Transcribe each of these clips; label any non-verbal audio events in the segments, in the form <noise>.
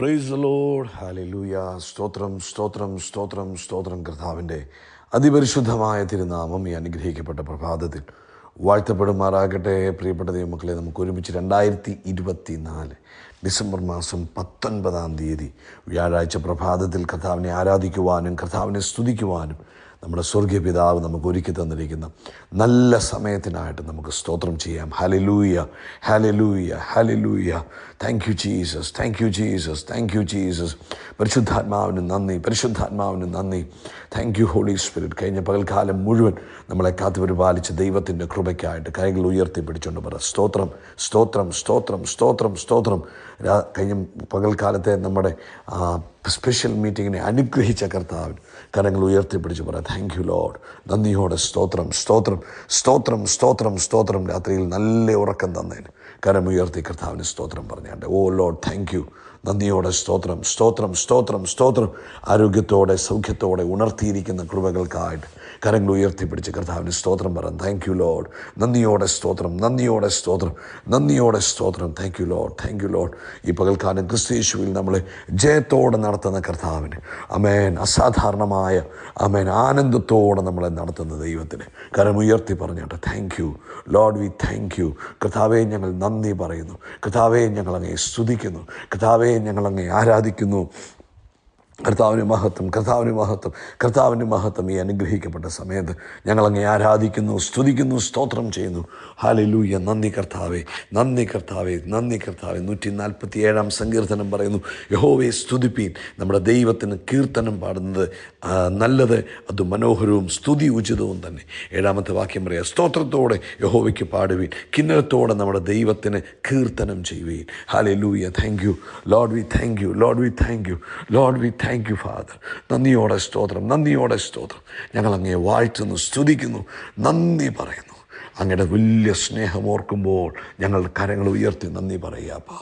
Price load hallelujah സ്തോത്രം സ്തോത്രം സ്തോത്രം സ്തോത്രം കർത്താവിന്റെ അതിപരിശുദ്ധമായ തിരുനാമം ഈ അനുഗ്രഹിക്കപ്പെട്ട പ്രഭാതത്തിൽ വാഴ്ത്തപ്പെടുമാറാകട്ടെ. പ്രിയപ്പെട്ട ദൈവമക്കളെ നമുക്ക് ഒരുമിച്ച് രണ്ടായിരത്തി ഇരുപത്തി നാല് ഡിസംബർ മാസം പത്തൊൻപതാം തീയതി വ്യാഴാഴ്ച പ്രഭാതത്തിൽ കർത്താവിനെ ആരാധിക്കുവാനും കർത്താവിനെ സ്തുതിക്കുവാനും നമ്മുടെ സ്വർഗീയ പിതാവ് നമുക്ക് ഒരുക്കി തന്നിരിക്കുന്ന നല്ല സമയത്തിനായിട്ട് നമുക്ക് സ്തോത്രം ചെയ്യാം. Hallelujah hallelujah hallelujah thank you Jesus thank you Jesus thank you Jesus പരിശുദ്ധാത്മാവിന് നന്ദി പരിശുദ്ധാത്മാവിന് നന്ദി. താങ്ക് യു ഹോളി സ്പിരിറ്റ് കഴിഞ്ഞ പകൽക്കാലം മുഴുവൻ നമ്മളെ കാത്തുപരിപാലിച്ച് ദൈവത്തിന്റെ കൃപയ്ക്കായിട്ട് കൈകൾ ഉയർത്തി പിടിച്ചുകൊണ്ട് പറ. സ്തോത്രം സ്തോത്രം സ്തോത്രം സ്തോത്രം സ്തോത്രം. കഴിഞ്ഞ പകൽക്കാലത്തെ നമ്മുടെ സ്പെഷ്യൽ മീറ്റിങ്ങിനെ അനുഗ്രഹിച്ച കർത്താവിന് കരങ്ങൾ ഉയർത്തിപ്പിടിച്ച് പറയാം. താങ്ക് യു ലോഡ് നന്ദിയോടെ സ്തോത്രം സ്തോത്രം സ്തോത്രം സ്തോത്രം സ്തോത്രം. രാത്രിയിൽ നല്ല ഉറക്കം തന്നതിന് കരമുയർത്തി കർത്താവിന് സ്തോത്രം പറഞ്ഞാണ്ട് ഓ ലോഡ് താങ്ക് യു നന്ദിയോടെ സ്തോത്രം സ്തോത്രം സ്തോത്രം സ്തോത്രം. ആരോഗ്യത്തോടെ സൗഖ്യത്തോടെ ഉണർത്തിയിരിക്കുന്ന കൃപകൾക്കായിട്ട് കരങ്ങൾ ഉയർത്തിപ്പിടിച്ച് കർത്താവിന് സ്തോത്രം പറയാം. താങ്ക് യു ലോഡ് നന്ദിയോടെ സ്തോത്രം നന്ദിയോടെ സ്തോത്രം നന്ദിയോടെ സ്തോത്രം. Thank you Lord thank you Lord ഈ പകൽക്കാലം ക്രിസ്തീശുവിൽ നമ്മൾ ജയത്തോടെ നടത്തുന്ന കർത്താവിന്. അമേൻ അസാധാരണമായ അമേൻ ആനന്ദത്തോടെ നമ്മളെ നടത്തുന്ന ദൈവത്തിന് കരമുയർത്തി പറഞ്ഞോട്ടെ. Thank you Lord we thank you കർത്താവെ ഞങ്ങൾ നന്ദി പറയുന്നു. കർത്താവെ ഞങ്ങൾ അങ്ങേ സ്തുതിക്കുന്നു. കർത്താവെ ഞങ്ങൾ അങ്ങേ ആരാധിക്കുന്നു. കർത്താവിന് മഹത്വം കർത്താവിന് മഹത്വം കർത്താവിന് മഹത്വം ഈ അനുഗ്രഹിക്കപ്പെട്ട സമയത്ത് ഞങ്ങളങ്ങേ ആരാധിക്കുന്നു സ്തുതിക്കുന്നു സ്തോത്രം ചെയ്യുന്നു. ഹാലലൂയ നന്ദി കർത്താവേ നന്ദി കർത്താവേ നന്ദി കർത്താവേ. നൂറ്റി നാൽപ്പത്തി ഏഴാം സങ്കീർത്തനം പറയുന്നു യഹോവെ സ്തുതിപ്പീൻ. നമ്മുടെ ദൈവത്തിന് കീർത്തനം പാടുന്നത് നല്ലത് അത് മനോഹരവും സ്തുതി ഉചിതവും തന്നെ. ഏഴാമത്തെ വാക്യം പറയാം സ്തോത്രത്തോടെ യഹോവയ്ക്ക് പാടുവീൻ. കിന്നരത്തോടെ നമ്മുടെ ദൈവത്തിന് കീർത്തനം ചെയ്യുവീൻ. Hallelujah thank you Lord we thank you Lord we thank you Lord we thank you Father നന്ദിയോടെ സ്തോത്രം നന്ദിയോടെ സ്തോത്രം. ഞങ്ങൾ അങ്ങേ വാഴ്ത്തുന്നു സ്തുതിക്കുന്നു. നന്ദി പറയുന്നു. അങ്ങയുടെ വലിയ സ്നേഹം ഓർക്കുമ്പോൾ ഞങ്ങൾ കരങ്ങൾ ഉയർത്തി നന്ദി പറയുക അപ്പ.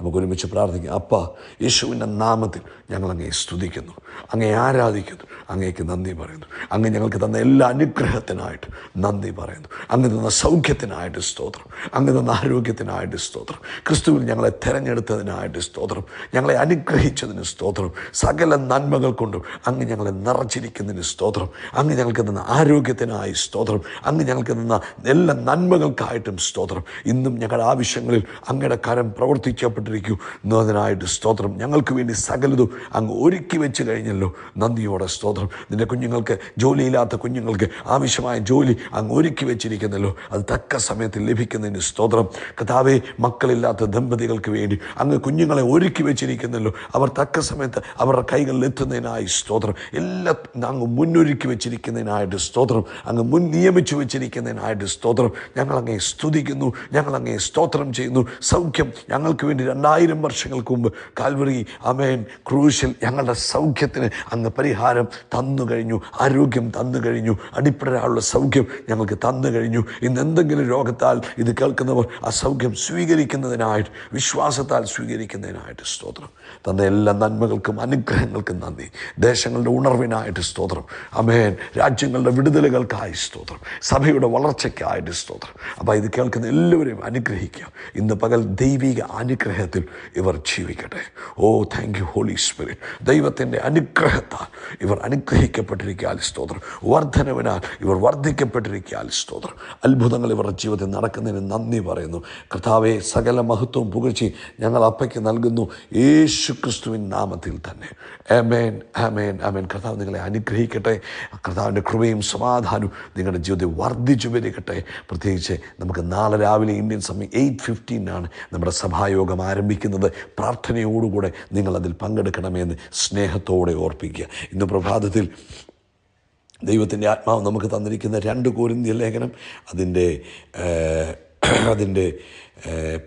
നമുക്ക് ഒരുമിച്ച് പ്രാർത്ഥിക്കാം. അപ്പ യേശുവിന്റെ നാമത്തിൽ ഞങ്ങൾ അങ്ങേ സ്തുതിക്കുന്നു അങ്ങേ ആരാധിക്കുന്നു അങ്ങേക്ക് നന്ദി പറയുന്നു. അങ്ങ് ഞങ്ങൾക്ക് തന്ന എല്ലാ അനുഗ്രഹത്തിനായിട്ട് നന്ദി പറയുന്നു. അങ്ങ് തന്ന സൗഖ്യത്തിനായിട്ട് സ്തോത്രം. അങ്ങ് തന്ന ആരോഗ്യത്തിനായിട്ട് സ്തോത്രം. ക്രിസ്തുവിൽ ഞങ്ങളെ തിരഞ്ഞെടുത്തതിനായിട്ട് സ്തോത്രം. ഞങ്ങളെ അനുഗ്രഹിച്ചതിന് സ്തോത്രം. സകല നന്മകൾ കൊണ്ടും അങ്ങ് ഞങ്ങളെ നിറച്ചിരിക്കുന്നതിന് സ്തോത്രം. അങ്ങ് ഞങ്ങൾക്ക് തന്ന ആരോഗ്യത്തിനായി സ്തോത്രം. അങ്ങ് ഞങ്ങൾക്ക് തന്ന എല്ലാ നന്മകൾക്കായിട്ടും സ്തോത്രം. ഇന്നും ഞങ്ങളുടെ ആവശ്യങ്ങളിൽ അങ്ങയുടെ കരം പ്രവർത്തിക്കപ്പെട്ടിരിക്കൂ. എന്നതിനായിട്ട് സ്തോത്രം. ഞങ്ങൾക്ക് വേണ്ടി സകലതും അങ്ങ് ഒരുക്കി വെച്ച് കഴിഞ്ഞല്ലോ. നന്ദിയോടെ സ്തോത്രം. നിന്റെ കുഞ്ഞുങ്ങൾക്ക് ജോലിയില്ലാത്ത കുഞ്ഞുങ്ങൾക്ക് ആവശ്യമായ ജോലി അങ്ങ് ഒരുക്കി വെച്ചിരിക്കുന്നല്ലോ. അത് തക്ക സമയത്ത് ലഭിക്കുന്നതിന് സ്തോത്രം. കഥാവെ മക്കളില്ലാത്ത ദമ്പതികൾക്ക് വേണ്ടി അങ്ങ് കുഞ്ഞുങ്ങളെ ഒരുക്കി വെച്ചിരിക്കുന്നല്ലോ. അവർ തക്ക സമയത്ത് അവരുടെ കൈകളിൽ എത്തുന്നതിനായി സ്തോത്രം. എല്ലാം അങ്ങ് മുന്നൊരുക്കി വെച്ചിരിക്കുന്നതിനായിട്ട് സ്തോത്രം. അങ്ങ് മുൻ നിയമിച്ചു വെച്ചിരിക്കുന്നതിനായിട്ട് സ്തോത്രം. ഞങ്ങൾ അങ്ങേ സ്തുതിക്കുന്നു ഞങ്ങൾ അങ്ങേ സ്തോത്രം ചെയ്യുന്നു. സൗഖ്യം ഞങ്ങൾക്ക് വേണ്ടി രണ്ടായിരം വർഷങ്ങൾക്ക് മുമ്പ് കാൽവറി അമേൻ ക്രൂശിൽ ഞങ്ങളുടെ സൗഖ്യത്തിന് അങ്ങ് പരിഹാരം തന്നു കഴിഞ്ഞു ആരോഗ്യം തന്നു കഴിഞ്ഞു അടിപ്പെടാനുള്ള സൗഖ്യം ഞങ്ങൾക്ക് തന്നു കഴിഞ്ഞു. ഇന്ന് എന്തെങ്കിലും രോഗത്താൽ ഇത് കേൾക്കുന്നവർ ആ സൗഖ്യം സ്വീകരിക്കുന്നതിനായിട്ട് വിശ്വാസത്താൽ സ്വീകരിക്കുന്നതിനായിട്ട് സ്തോത്രം. തന്ന എല്ലാ നന്മകൾക്കും അനുഗ്രഹങ്ങൾക്കും നന്ദി. ദേശങ്ങളുടെ ഉണർവിനായിട്ട് സ്തോത്രം. അമേൻ രാജ്യങ്ങളുടെ വിടുതലുകൾക്കായി സ്തോത്രം. സഭയുടെ വളർച്ചയ്ക്കായിട്ട് സ്തോത്രം അപ്പോൾ ഇത് കേൾക്കുന്ന എല്ലാവരെയും അനുഗ്രഹിക്കുക. ഇന്ന് പകൽ ദൈവിക അനുഗ്രഹത്തിൽ ഇവർ ജീവിക്കട്ടെ. Oh thank you holy spirit ദൈവത്തിന്റെ അനുഗ്രഹത്താൽ ഇവർ അനുഗ്രഹിക്കപ്പെട്ടിരിക്കാൻ സ്തോത്രം. വർധനവിനാൽ ഇവർ വർദ്ധിക്കപ്പെട്ടിരിക്കാൻ സ്തോത്രം. അത്ഭുതങ്ങൾ ഇവരുടെ ജീവിതത്തിൽ നടക്കുന്നതിന് നന്ദി പറയുന്നു. കർത്താവെ സകല മഹത്വവും പുകഴ്ചയും ഞങ്ങൾ അപ്പയ്ക്ക് നൽകുന്നു. യേശു ക്രിസ്തുവിൻ നാമത്തിൽ തന്നെ. ആമേൻ ആമേൻ ആമേൻ. കർത്താവ് നിങ്ങളെ അനുഗ്രഹിക്കട്ടെ. കർത്താവിന്റെ കൃപയും സമാധാനവും നിങ്ങളുടെ ജീവിതത്തിൽ വർദ്ധിച്ചു വരികട്ടെ. പ്രത്യേകിച്ച് നമുക്ക് നാളെ രാവിലെ ഇന്ത്യൻ സമയം എയ്റ്റ് ഫിഫ്റ്റീനാണ് നമ്മുടെ സഭായോഗം ആരംഭിക്കുന്നത്. പ്രാർത്ഥനയോടുകൂടെ നിങ്ങൾ അതിൽ പങ്കെടുക്കണമെന്ന് സ്നേഹത്തോടെ ഓർപ്പിക്കുക. ഇന്ന് പ്രഭാതത്തിൽ ദൈവത്തിന്റെ ആത്മാവ് നമുക്ക് തന്നിരിക്കുന്ന രണ്ട് കോരിന്ത്യ ലേഖനം അതിന്റെ <clears throat> അതിന്റെ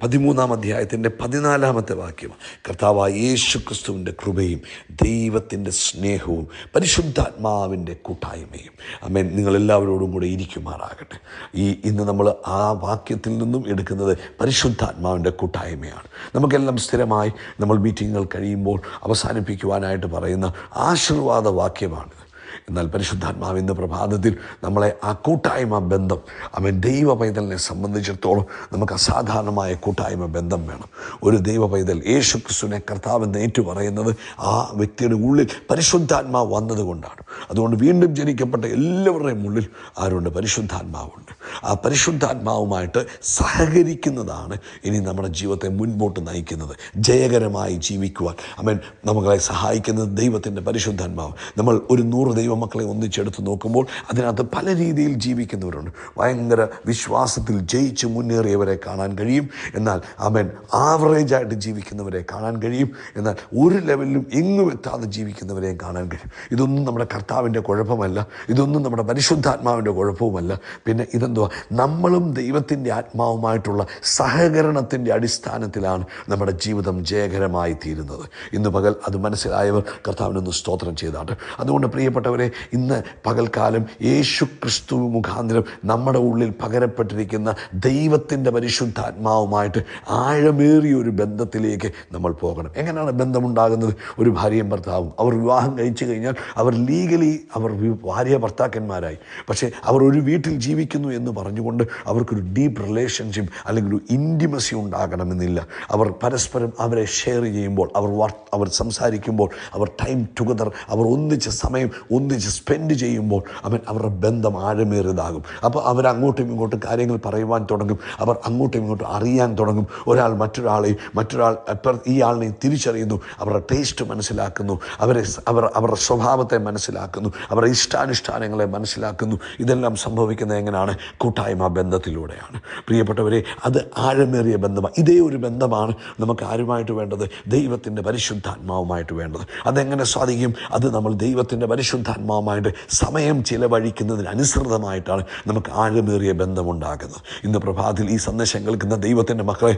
പതിമൂന്നാം അധ്യായത്തിന്റെ പതിനാലാമത്തെ വാക്യം. കർത്താവായ യേശു ക്രിസ്തുവിന്റെ കൃപയും ദൈവത്തിന്റെ സ്നേഹവും പരിശുദ്ധാത്മാവിന്റെ കൂട്ടായ്മയും. അമ്മേൻ നിങ്ങളെല്ലാവരോടും കൂടെ ഇരിക്കുമാറാകട്ടെ. ഈ ഇന്ന് നമ്മൾ ആ വാക്യത്തിൽ നിന്നും എടുക്കുന്നത് പരിശുദ്ധാത്മാവിന്റെ കൂട്ടായ്മയാണ്. നമുക്കെല്ലാം സ്ഥിരമായി നമ്മൾ മീറ്റിങ്ങുകൾ കഴിയുമ്പോൾ അവസാനിപ്പിക്കുവാനായിട്ട് പറയുന്ന ആശീർവാദ വാക്യമാണ്. എന്നാൽ പരിശുദ്ധാത്മാവ് ഇന്ന് പ്രഭാതത്തിൽ നമ്മളെ ആ കൂട്ടായ്മ ബന്ധം അവൻ ദൈവ പൈതലിനെ സംബന്ധിച്ചിടത്തോളം നമുക്ക് അസാധാരണമായ കൂട്ടായ്മ ബന്ധം വേണം. ഒരു ദൈവ പൈതൽ യേശു ക്രിസ്തുവിനെ കർത്താവെന്ന് ഏറ്റു പറയുന്നത് ആ വ്യക്തിയുടെ ഉള്ളിൽ പരിശുദ്ധാത്മാവ് വന്നതുകൊണ്ടാണ്. അതുകൊണ്ട് വീണ്ടും ജനിക്കപ്പെട്ട എല്ലാവരുടെയും ഉള്ളിൽ ആരുണ്ട്? പരിശുദ്ധാത്മാവുണ്ട്. ആ പരിശുദ്ധാത്മാവുമായിട്ട് സഹകരിക്കുന്നതാണ് ഇനി നമ്മുടെ ജീവിതത്തെ മുൻപോട്ട് നയിക്കുന്നത്. ജയകരമായി ജീവിക്കുവാൻ. അവൻ നമ്മളെ സഹായിക്കുന്നത് ദൈവത്തിന്റെ പരിശുദ്ധാത്മാവ്. നമ്മൾ ഒരു നൂറ് ദൈവമക്കളെ ഒന്നിച്ചെടുത്ത് നോക്കുമ്പോൾ അതിനകത്ത് പല രീതിയിൽ ജീവിക്കുന്നവരുണ്ട്. ഭയങ്കര വിശ്വാസത്തിൽ ജയിച്ച് മുന്നേറിയവരെ കാണാൻ കഴിയും. എന്നാൽ അവൻ ആവറേജായിട്ട് ജീവിക്കുന്നവരെ കാണാൻ കഴിയും. എന്നാൽ ഒരു ലെവലിലും എങ്ങും എത്താതെ ജീവിക്കുന്നവരെയും കാണാൻ കഴിയും. ഇതൊന്നും നമ്മുടെ കർത്താവിന്റെ കുഴപ്പമല്ല. ഇതൊന്നും നമ്മുടെ പരിശുദ്ധാത്മാവിന്റെ കുഴപ്പവുമല്ല. പിന്നെ ഇതെന്തുവാ? നമ്മളും ദൈവത്തിന്റെ ആത്മാവുമായിട്ടുള്ള സഹകരണത്തിന്റെ അടിസ്ഥാനത്തിലാണ് നമ്മുടെ ജീവിതം ജയകരമായി തീരുന്നത് ഇന്ന് പകൽ അത് മനസ്സിലായവർ കർത്താവിനൊന്ന് സ്തോത്രം ചെയ്താട്ട്. അതുകൊണ്ട് പ്രിയപ്പെട്ടവരെ ഇന്ന് പകൽക്കാലം യേശു ക്രിസ്തു മുഖാന്തരം നമ്മുടെ ഉള്ളിൽ പകരപ്പെട്ടിരിക്കുന്ന ദൈവത്തിന്റെ പരിശുദ്ധാത്മാവുമായിട്ട് ആഴമേറിയ ഒരു ബന്ധത്തിലേക്ക് നമ്മൾ പോകണം. എങ്ങനെയാണ് ബന്ധമുണ്ടാകുന്നത്? ഒരു ഭാര്യയും ഭർത്താവും അവർ വിവാഹം കഴിച്ചു കഴിഞ്ഞാൽ അവർ ലീഗലി അവർ ഭാര്യ ഭർത്താക്കന്മാരായി. പക്ഷേ അവർ ഒരു വീട്ടിൽ ജീവിക്കുന്നു എന്ന് പറഞ്ഞുകൊണ്ട് അവർക്കൊരു ഡീപ്പ് റിലേഷൻഷിപ്പ് അല്ലെങ്കിൽ ഒരു ഇന്റിമസി ഉണ്ടാകണമെന്നില്ല. അവർ പരസ്പരം അവരെ ഷെയർ ചെയ്യുമ്പോൾ അവർ അവർ സംസാരിക്കുമ്പോൾ അവർ ടൈം ടുഗദർ അവർ ഒന്നിച്ച് സമയം ഒന്നിച്ച് സ്പെൻഡ് ചെയ്യുമ്പോൾ അവൻ അവരുടെ ബന്ധം ആഴമേറിയതാകും. അപ്പോൾ അവർ അങ്ങോട്ടും ഇങ്ങോട്ടും കാര്യങ്ങൾ പറയുവാൻ തുടങ്ങും. അവർ അങ്ങോട്ടും ഇങ്ങോട്ടും അറിയാൻ തുടങ്ങും. ഒരാൾ മറ്റൊരാളെ മറ്റൊരാൾ ഈ ആളിനെയും തിരിച്ചറിയുന്നു. അവരുടെ ടേസ്റ്റ് മനസ്സിലാക്കുന്നു. അവരെ അവർ അവരുടെ സ്വഭാവത്തെ മനസ്സിലാക്കുന്നു. അവരുടെ ഇഷ്ടാനുഷ്ഠാനങ്ങളെ മനസ്സിലാക്കുന്നു. ഇതെല്ലാം സംഭവിക്കുന്നത് എങ്ങനെയാണ്? കൂട്ടായ്മ ബന്ധത്തിലൂടെയാണ്. പ്രിയപ്പെട്ടവരെ അത് ആഴമേറിയ ബന്ധമാണ്. ഇതേ ഒരു ബന്ധമാണ് നമുക്ക് ആരുമായിട്ട് വേണ്ടത്? ദൈവത്തിന്റെ പരിശുദ്ധാത്മാവുമായിട്ട് വേണ്ടത്. അതെങ്ങനെ സാധിക്കും? അത് നമ്മൾ ദൈവത്തിന്റെ പരിശുദ്ധാത്മാവുമായിട്ട് സമയം ചിലവഴിക്കുന്നതിന് അനുസൃതമായിട്ടാണ് നമുക്ക് ആഴമേറിയ ബന്ധമുണ്ടാകുന്നത്. ഇന്ന് പ്രഭാതത്തിൽ ഈ സന്ദേശം കേൾക്കുന്ന ദൈവത്തിന്റെ മക്കളെ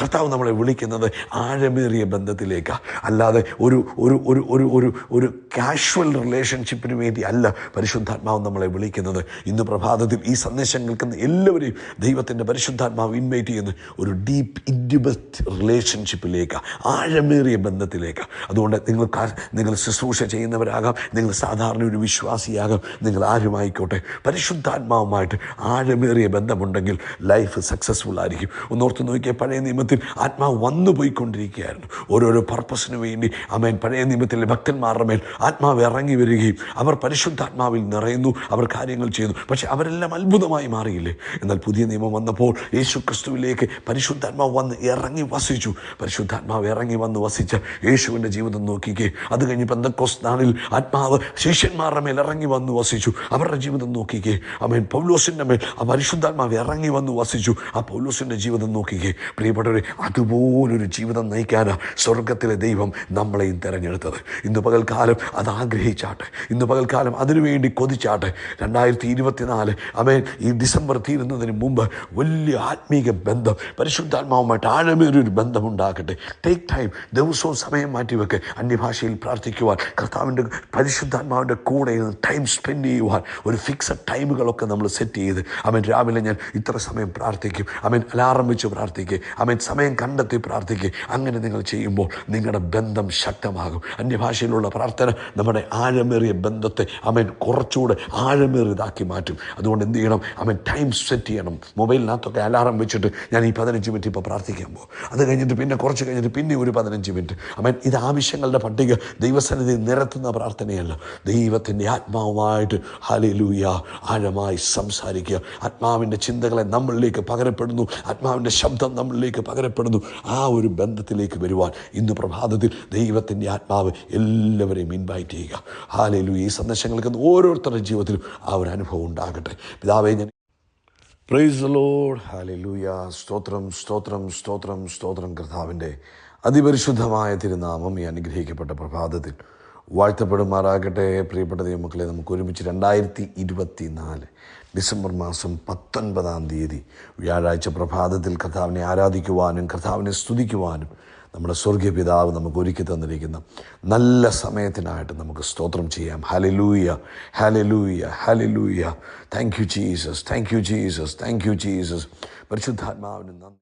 കർത്താവ് നമ്മളെ വിളിക്കുന്നത് ആഴമേറിയ ബന്ധത്തിലേക്കാണ് അല്ലാതെ ഒരു ഒരു ഒരു ഒരു ഒരു ഒരു കാഷ്വൽ റിലേഷൻഷിപ്പിന് വേണ്ടി അല്ല പരിശുദ്ധാത്മാവ് നമ്മളെ വിളിക്കുന്നത്. ഇന്ന് പ്രഭാതത്തിൽ ഈ സന്ദേശം കേൾക്കുന്ന എല്ലാവരെയും ദൈവത്തിന്റെ പരിശുദ്ധാത്മാവ് ഇൻവൈറ്റ് ചെയ്യുന്ന ഒരു ഡീപ്പ് ഇന്റിമറ്റ് റിലേഷൻഷിപ്പിലേക്ക് ആഴമേറിയ ബന്ധത്തിലേക്ക്. അതുകൊണ്ട് നിങ്ങൾ നിങ്ങൾ ശുശ്രൂഷ ചെയ്യുന്നവരാകാം. നിങ്ങൾ സാധാരണ ഒരു വിശ്വാസിയാകാം. നിങ്ങൾ ആരുമായിക്കോട്ടെ? പരിശുദ്ധാത്മാവുമായിട്ട് ആഴമേറിയ ബന്ധമുണ്ടെങ്കിൽ ലൈഫ് സക്സസ്ഫുൾ ആയിരിക്കും. ഒന്നോർത്ത് നോക്കിയാൽ പഴയ നിയമത്തിൽ ആത്മാവ് വന്നു പോയിക്കൊണ്ടിരിക്കുകയായിരുന്നു. ഓരോരോ പർപ്പസിന് വേണ്ടി അമേൻ പഴയ നിയമത്തിലെ ഭക്തന്മാരുടെ മേൽ ആത്മാവ് ഇറങ്ങി വരികയും അവർ പരിശുദ്ധാത്മാവിൽ നിറയുന്നു അവർ കാര്യങ്ങൾ ചെയ്യുന്നു. പക്ഷേ അവരെല്ലാം അത്ഭുതമായി മാറിയില്ലേ? എന്നാൽ പുതിയ നിയമം വന്നപ്പോൾ യേശു ക്രിസ്തുവിലേക്ക് പരിശുദ്ധാത്മാവ് വന്ന് ഇറങ്ങി വസിച്ചു. പരിശുദ്ധാത്മാവ് ഇറങ്ങി വന്ന് വസിച്ച യേശുവിന്റെ ജീവിതം നോക്കിക്കേ അത് കഴിഞ്ഞ് പെന്തക്കോസ് നാളിൽ ആത്മാവ് ശിഷ്യന്മാരുടെ മേൽ ഇറങ്ങി വന്ന് വസിച്ചു. അവരുടെ ജീവിതം നോക്കിക്കേ. അമേൻ. പൗലോസിന്റെ മേൽ ആ പരിശുദ്ധാത്മാവ് ഇറങ്ങി വന്ന് വസിച്ചു. ആ പൗലോസിന്റെ ജീവിതം നോക്കിക്കേ. പ്രിയപ്പെട്ടവരെ അതുപോലൊരു ജീവിതം നയിക്കാനാണ് സ്വർഗത്തിലെ ദൈവം നമ്മളെയും തിരഞ്ഞെടുത്തത്. ഇന്ന് പകൽക്കാലം അത് ആഗ്രഹിച്ചാട്ടെ. ഇന്ന് പകൽക്കാലം അതിനുവേണ്ടി കൊതിച്ചാട്ടെ. രണ്ടായിരത്തി ഇരുപത്തിനാല് അമേൻ ഈ ഡിസംബർ തീരുന്നതിന് മുമ്പ് വലിയ ആത്മീക ബന്ധം പരിശുദ്ധാത്മാവുമായിട്ട് ആഴമേറിയൊരു ബന്ധമുണ്ടാക്കട്ടെ ടേക്ക് ടൈം ദിവസവും സമയം മാറ്റിവെക്ക്. അന്യഭാഷയിൽ പ്രാർത്ഥിക്കുവാൻ കർത്താവിന്റെ പരിശുദ്ധാത്മാവിന്റെ കൂടെ ഇരുന്ന് ടൈം സ്പെൻഡ് ചെയ്യുവാൻ ഒരു ഫിക്സഡ് ടൈമുകളൊക്കെ നമ്മൾ സെറ്റ് ചെയ്ത്. അവൻ രാവിലെ ഞാൻ ഇത്ര സമയം പ്രാർത്ഥിക്കും. അവൻ അലാറം വെച്ച് പ്രാർത്ഥിക്കുക അവൻ സമയം കണ്ടെത്തി പ്രാർത്ഥിക്കുക അങ്ങനെ നിങ്ങൾ ചെയ്യുമ്പോൾ നിങ്ങളുടെ ബന്ധം ശക്തമാകും. അന്യഭാഷയിലുള്ള പ്രാർത്ഥന നമ്മുടെ ആഴമേറിയ ബന്ധത്തെ അവൻ കുറച്ചുകൂടെ ആഴമേറിയതാക്കി മാറ്റും. അതുകൊണ്ട് എന്ത് ചെയ്യണം? അവൻ ടൈം സെറ്റ് ചെയ്യണം. മൊബൈലിനകത്തൊക്കെ അലാറം വെച്ചിട്ട് ഞാൻ ഈ പതിനഞ്ച് മിനിറ്റ് ഇപ്പോൾ പ്രാർത്ഥിക്കാൻ പോകും. അത് കഴിഞ്ഞിട്ട് പിന്നെ കുറച്ച് കഴിഞ്ഞിട്ട് പിന്നെ ഒരു പതിനഞ്ച് മിനിറ്റ്. അവൻ ഇത് ആവശ്യങ്ങളുടെ പട്ടിക ദൈവസന്നിധി നിരത്തുന്ന പ്രാർത്ഥനയല്ല. ദൈവത്തിന്റെ ആത്മാവുമായിട്ട് ഹലിലൂയ ആഴമായി സംസാരിക്കുക. ആത്മാവിന്റെ ചിന്തകളെ നമ്മളിലേക്ക് പകരപ്പെടുന്നു. ആത്മാവിന്റെ ശബ്ദം നമ്മളിലേക്ക് പകരപ്പെടുന്നു. ആ ഒരു ബന്ധത്തിലേക്ക് വരുവാൻ ഇന്ന് പ്രഭാതത്തിൽ ദൈവത്തിന്റെ ആത്മാവ് എല്ലാവരെയും ഇൻവൈറ്റ് ചെയ്യുക. ഹാലലു ഈ സന്ദേശങ്ങൾ കേൾക്കുന്ന ഓരോരുത്തരുടെ ജീവിതത്തിലും ആ ഒരു അനുഭവം ഉണ്ടാകട്ടെ. പിതാവേ ഞാൻ പ്രൈസ് ലോഡ് ഹാലലൂയ സ്തോത്രം സ്തോത്രം സ്തോത്രം സ്തോത്രം കർത്താവിന്റെ അതിപരിശുദ്ധമായ തിരുനാമം ഈ അനുഗ്രഹിക്കപ്പെട്ട പ്രഭാതത്തിൽ. വാഴ്ത്തപ്പെടുമാറാകട്ടെ പ്രിയപ്പെട്ട ദൈവമക്കളെ നമുക്ക് ഒരുമിച്ച് രണ്ടായിരത്തി ഇരുപത്തി നാല് ഡിസംബർ മാസം പത്തൊൻപതാം തീയതി വ്യാഴാഴ്ച പ്രഭാതത്തിൽ കർത്താവിനെ ആരാധിക്കുവാനും കർത്താവിനെ സ്തുതിക്കുവാനും നമ്മുടെ സ്വർഗീയ പിതാവ് നമുക്ക് ഒരുക്കി തന്നിരിക്കുന്ന നല്ല സമയത്തിനായിട്ട് നമുക്ക് സ്തോത്രം ചെയ്യാം. Hallelujah hallelujah hallelujah thank you Jesus thank you Jesus thank you Jesus പരിശുദ്ധാത്മാവിന് നന്ദി.